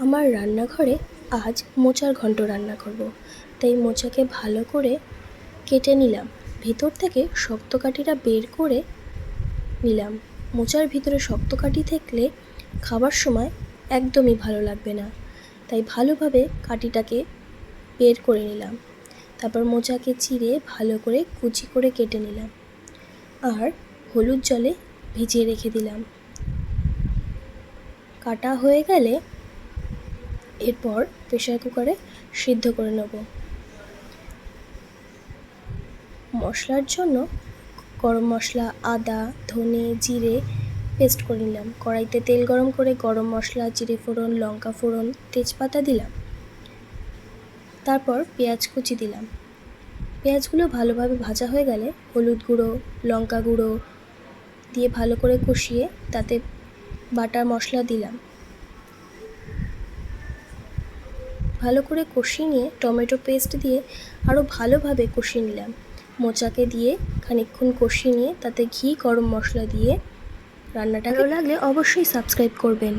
আমার রান্নাঘরে আজ মোচার ঘন্ট রান্না করব। তাই মোচাকে ভালো করে কেটে নিলাম। ভেতর থেকে শক্ত কাঠিটা বের করে নিলাম। মোচার ভিতরে শক্ত কাঠি থাকলে খাবার সময় একদমই ভালো লাগবে না। তাই ভালোভাবে কাঠিটাকে বের করে নিলাম। তারপর মোচাকে চিড়ে ভালো করে কুচি করে কেটে নিলাম। আর হলুদ জলে ভিজিয়ে রেখে দিলাম। কাটা হয়ে গেলে এরপর প্রেশার কুকারে সিদ্ধ করে নেব। মশলার জন্য গরম মশলা, আদা, ধনে, জিরে পেস্ট করে নিলাম। কড়াইতে তেল গরম করে গরম মশলা, জিরে ফোড়ন, লঙ্কা ফোড়ন, তেজপাতা দিলাম। তারপর পেঁয়াজ কুচি দিলাম। পেঁয়াজগুলো ভালোভাবে ভাজা হয়ে গেলে হলুদ গুঁড়ো, লঙ্কা গুঁড়ো দিয়ে ভালো করে কষিয়ে তাতে বাটার মশলা দিলাম। ভালো করে কষিয়ে নিয়ে টমেটো পেস্ট দিয়ে আরও ভালোভাবে কষিয়ে নিলাম। মোচাকে দিয়ে খানিকক্ষণ কষিয়ে নিয়ে তাতে ঘি, গরম মশলা দিয়ে রান্নাটা ভালো লাগলে অবশ্যই সাবস্ক্রাইব করবেন।